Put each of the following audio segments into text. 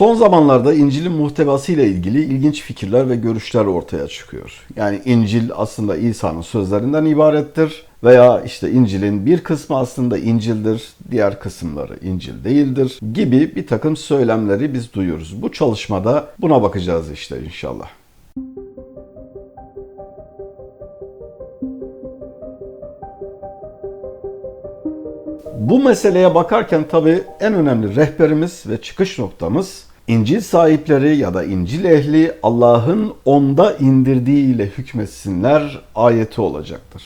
Son zamanlarda İncil'in muhtevası ile ilgili ilginç fikirler ve görüşler ortaya çıkıyor. Yani İncil aslında İsa'nın sözlerinden ibarettir veya işte İncil'in bir kısmı aslında İncil'dir, diğer kısımları İncil değildir gibi bir takım söylemleri biz duyuyoruz. Bu çalışmada buna bakacağız işte inşallah. Bu meseleye bakarken tabii en önemli rehberimiz ve çıkış noktamız İncil sahipleri ya da İncil ehli Allah'ın onda indirdiği ile hükmetsinler ayeti olacaktır.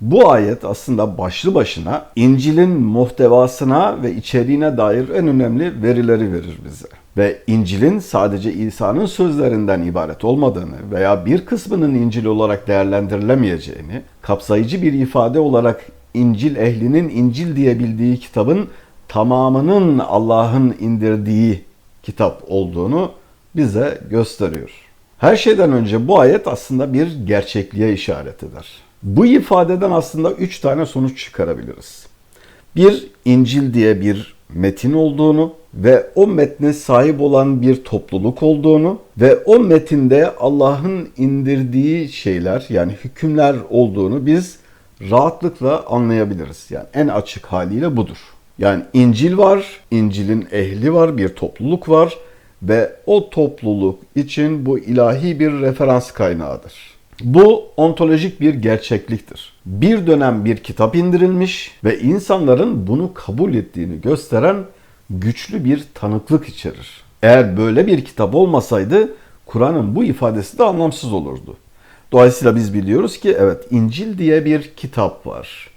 Bu ayet aslında başlı başına İncil'in muhtevasına ve içeriğine dair en önemli verileri verir bize. Ve İncil'in sadece İsa'nın sözlerinden ibaret olmadığını veya bir kısmının İncil olarak değerlendirilemeyeceğini, kapsayıcı bir ifade olarak İncil ehlinin İncil diye bildiği kitabın tamamının Allah'ın indirdiği kitap olduğunu bize gösteriyor. Her şeyden önce bu ayet aslında bir gerçekliğe işaret eder. Bu ifadeden aslında üç tane sonuç çıkarabiliriz. Bir, İncil diye bir metin olduğunu ve o metne sahip olan bir topluluk olduğunu ve o metinde Allah'ın indirdiği şeyler yani hükümler olduğunu biz rahatlıkla anlayabiliriz. Yani en açık haliyle budur. Yani İncil var, İncil'in ehli var, bir topluluk var ve o topluluk için bu ilahi bir referans kaynağıdır. Bu ontolojik bir gerçekliktir. Bir dönem bir kitap indirilmiş ve insanların bunu kabul ettiğini gösteren güçlü bir tanıklık içerir. Eğer böyle bir kitap olmasaydı Kur'an'ın bu ifadesi de anlamsız olurdu. Dolayısıyla biz biliyoruz ki evet İncil diye bir kitap var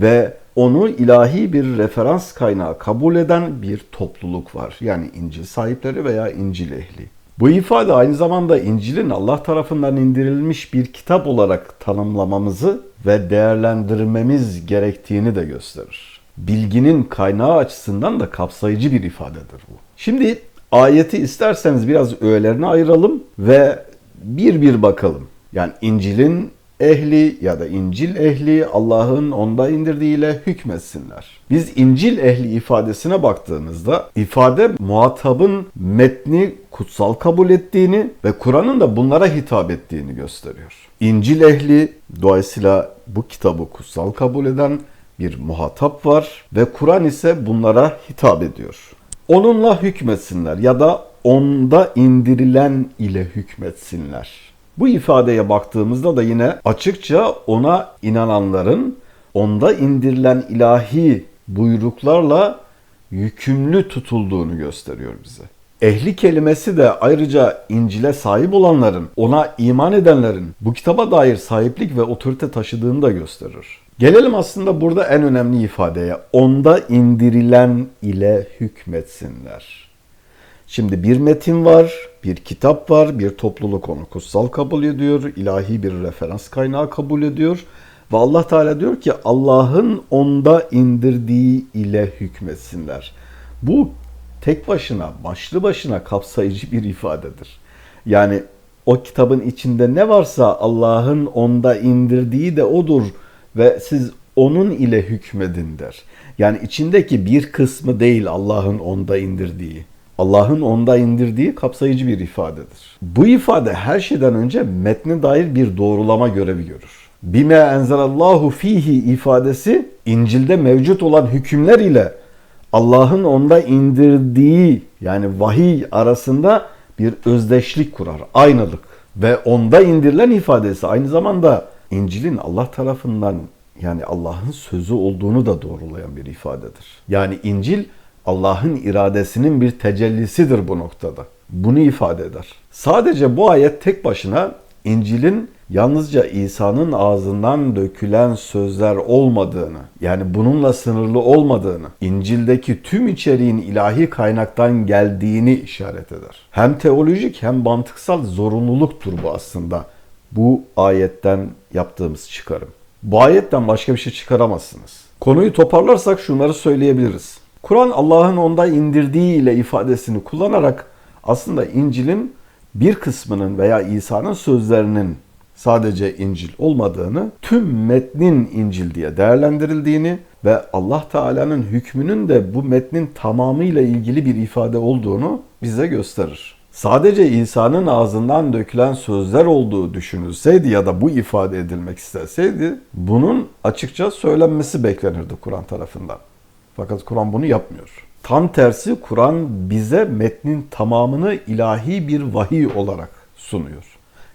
ve onu ilahi bir referans kaynağı kabul eden bir topluluk var. Yani İncil sahipleri veya İncil ehli. Bu ifade aynı zamanda İncil'in Allah tarafından indirilmiş bir kitap olarak tanımlamamızı ve değerlendirmemiz gerektiğini de gösterir. Bilginin kaynağı açısından da kapsayıcı bir ifadedir bu. Şimdi ayeti isterseniz biraz öğelerine ayıralım ve bir bir bakalım. Yani İncil'in ehli ya da İncil ehli Allah'ın onda indirdiğiyle hükmetsinler. Biz İncil ehli ifadesine baktığımızda ifade muhatabın metni kutsal kabul ettiğini ve Kur'an'ın da bunlara hitap ettiğini gösteriyor. İncil ehli dolayısıyla bu kitabı kutsal kabul eden bir muhatap var ve Kur'an ise bunlara hitap ediyor. Onunla hükmetsinler ya da onda indirilen ile hükmetsinler. Bu ifadeye baktığımızda da yine açıkça ona inananların onda indirilen ilahi buyruklarla yükümlü tutulduğunu gösteriyor bize. Ehli kelimesi de ayrıca İncil'e sahip olanların, ona iman edenlerin bu kitaba dair sahiplik ve otorite taşıdığını da gösterir. Gelelim aslında burada en önemli ifadeye. Onda indirilen ile hükmetsinler. Şimdi bir metin var, bir kitap var, bir topluluk onu kutsal kabul ediyor, ilahi bir referans kaynağı kabul ediyor. Ve Allah Teala diyor ki Allah'ın onda indirdiği ile hükmetsinler. Bu tek başına, başlı başına kapsayıcı bir ifadedir. Yani o kitabın içinde ne varsa Allah'ın onda indirdiği de odur ve siz onun ile hükmedin der. Yani içindeki bir kısmı değil Allah'ın onda indirdiği. Allah'ın onda indirdiği kapsayıcı bir ifadedir. Bu ifade her şeyden önce metne dair bir doğrulama görevi görür. Bime enzelallahu fihi ifadesi İncil'de mevcut olan hükümler ile Allah'ın onda indirdiği yani vahiy arasında bir özdeşlik kurar, aynılık. Ve onda indirilen ifadesi aynı zamanda İncil'in Allah tarafından yani Allah'ın sözü olduğunu da doğrulayan bir ifadedir. Yani İncil Allah'ın iradesinin bir tecellisidir bu noktada. Bunu ifade eder. Sadece bu ayet tek başına İncil'in yalnızca İsa'nın ağzından dökülen sözler olmadığını, yani bununla sınırlı olmadığını, İncil'deki tüm içeriğin ilahi kaynaktan geldiğini işaret eder. Hem teolojik hem mantıksal zorunluluktur bu aslında. Bu ayetten yaptığımız çıkarım. Bu ayetten başka bir şey çıkaramazsınız. Konuyu toparlarsak şunları söyleyebiliriz. Kur'an Allah'ın onda indirdiği ile ifadesini kullanarak aslında İncil'in bir kısmının veya İsa'nın sözlerinin sadece İncil olmadığını, tüm metnin İncil diye değerlendirildiğini ve Allah Teala'nın hükmünün de bu metnin tamamıyla ilgili bir ifade olduğunu bize gösterir. Sadece İsa'nın ağzından dökülen sözler olduğu düşünülseydi ya da bu ifade edilmek istenseydi bunun açıkça söylenmesi beklenirdi Kur'an tarafından. Fakat Kur'an bunu yapmıyor. Tam tersi Kur'an bize metnin tamamını ilahi bir vahiy olarak sunuyor.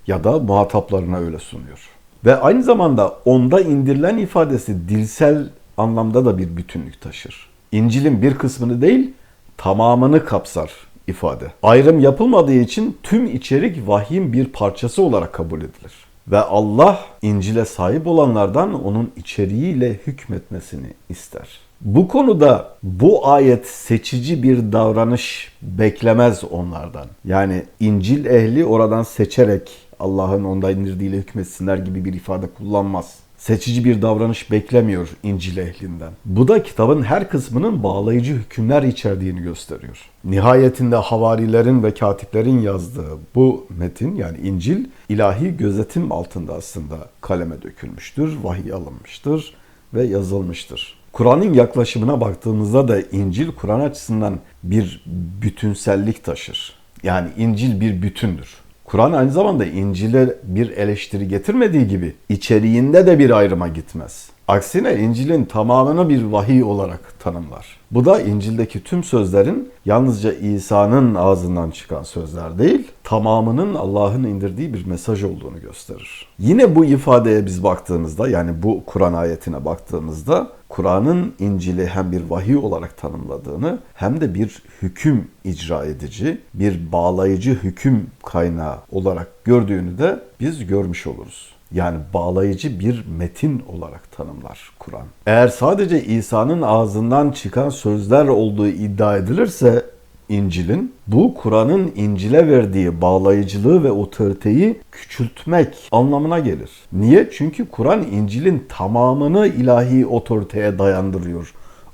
Ya da muhataplarına öyle sunuyor. Ve aynı zamanda onda indirilen ifadesi dilsel anlamda da bir bütünlük taşır. İncil'in bir kısmını değil, tamamını kapsar ifade. Ayrım yapılmadığı için tüm içerik vahyin bir parçası olarak kabul edilir. Ve Allah İncil'e sahip olanlardan onun içeriğiyle hükmetmesini ister. Bu konuda bu ayet seçici bir davranış beklemez onlardan. Yani İncil ehli oradan seçerek Allah'ın onda indirdiğiyle hükmetsinler gibi bir ifade kullanmaz. Seçici bir davranış beklemiyor İncil ehlinden. Bu da kitabın her kısmının bağlayıcı hükümler içerdiğini gösteriyor. Nihayetinde havarilerin ve katiplerin yazdığı bu metin yani İncil ilahi gözetim altında aslında kaleme dökülmüştür, vahiy alınmıştır ve yazılmıştır. Kur'an'ın yaklaşımına baktığımızda da İncil Kur'an açısından bir bütünsellik taşır. Yani İncil bir bütündür. Kur'an aynı zamanda İncil'e bir eleştiri getirmediği gibi içeriğinde de bir ayrıma gitmez. Aksine İncil'in tamamını bir vahiy olarak tanımlar. Bu da İncil'deki tüm sözlerin yalnızca İsa'nın ağzından çıkan sözler değil, tamamının Allah'ın indirdiği bir mesaj olduğunu gösterir. Yine bu ifadeye biz baktığımızda yani bu Kur'an ayetine baktığımızda Kur'an'ın İncil'i hem bir vahiy olarak tanımladığını hem de bir hüküm icra edici, bir bağlayıcı hüküm kaynağı olarak gördüğünü de biz görmüş oluruz. Yani bağlayıcı bir metin olarak tanımlar Kur'an. Eğer sadece İsa'nın ağzından çıkan sözler olduğu iddia edilirse İncil'in bu Kur'an'ın İncil'e verdiği bağlayıcılığı ve otoriteyi küçültmek anlamına gelir. Niye? Çünkü Kur'an İncil'in tamamını ilahi otoriteye dayandırıyor.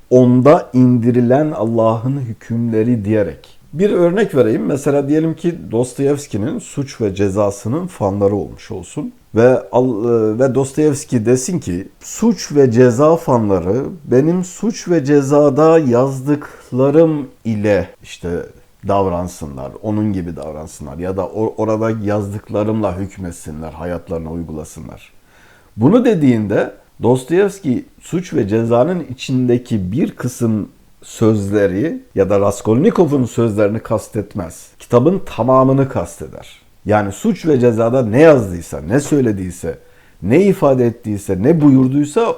Onda indirilen Allah'ın hükümleri diyerek. Bir örnek vereyim. Mesela diyelim ki Dostoyevski'nin suç ve cezasının fanları olmuş olsun ve e, ve Dostoyevski desin ki suç ve ceza fanları benim suç ve cezada yazdıklarım ile işte davransınlar, onun gibi davransınlar ya da orada yazdıklarımla hükmetsinler, hayatlarına uygulasınlar. Bunu dediğinde Dostoyevski suç ve cezanın içindeki bir kısım sözleri ya da Raskolnikov'un sözlerini kastetmez. Kitabın tamamını kasteder. Yani suç ve cezada ne yazdıysa, ne söylediyse, ne ifade ettiyse, ne buyurduysa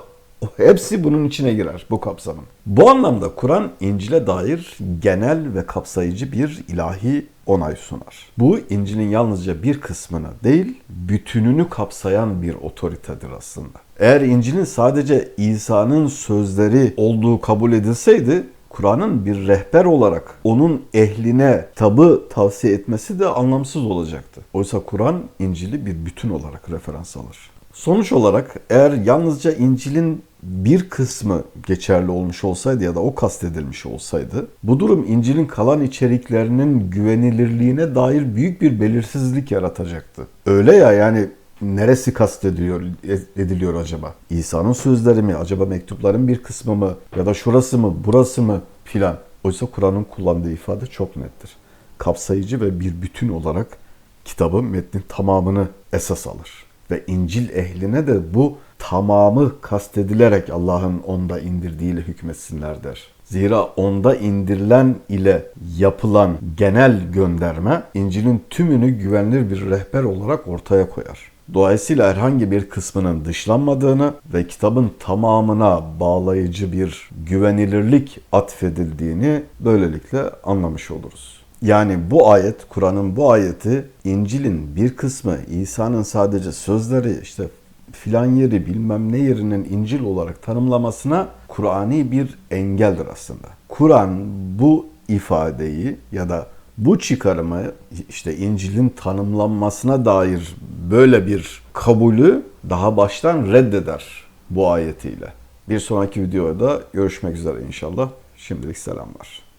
hepsi bunun içine girer bu kapsamın. Bu anlamda Kur'an İncil'e dair genel ve kapsayıcı bir ilahi onay sunar. Bu İncil'in yalnızca bir kısmını değil, bütününü kapsayan bir otoritedir aslında. Eğer İncil'in sadece İsa'nın sözleri olduğu kabul edilseydi Kur'an'ın bir rehber olarak onun ehline tabı tavsiye etmesi de anlamsız olacaktı. Oysa Kur'an İncil'i bir bütün olarak referans alır. Sonuç olarak eğer yalnızca İncil'in bir kısmı geçerli olmuş olsaydı ya da o kastedilmiş olsaydı bu durum İncil'in kalan içeriklerinin güvenilirliğine dair büyük bir belirsizlik yaratacaktı. Öyle ya yani neresi kastediliyor ediliyor acaba? İsa'nın sözleri mi? Acaba mektupların bir kısmı mı? Ya da şurası mı? Burası mı? Filan. Oysa Kur'an'ın kullandığı ifade çok nettir. Kapsayıcı ve bir bütün olarak kitabın metnin tamamını esas alır. Ve İncil ehline de bu tamamı kastedilerek Allah'ın onda indirdiğiyle hükmetsinler der. Zira onda indirilen ile yapılan genel gönderme İncil'in tümünü güvenilir bir rehber olarak ortaya koyar. Dolayısıyla herhangi bir kısmının dışlanmadığını ve kitabın tamamına bağlayıcı bir güvenilirlik atfedildiğini böylelikle anlamış oluruz. Yani bu ayet, Kur'an'ın bu ayeti İncil'in bir kısmı İsa'nın sadece sözleri işte filan yeri bilmem ne yerinin İncil olarak tanımlamasına Kur'ani bir engeldir aslında. Kur'an bu ifadeyi ya da bu çıkarımı işte İncil'in tanımlanmasına dair böyle bir kabulü daha baştan reddeder bu ayetiyle. Bir sonraki videoda görüşmek üzere inşallah. Şimdilik selamlar.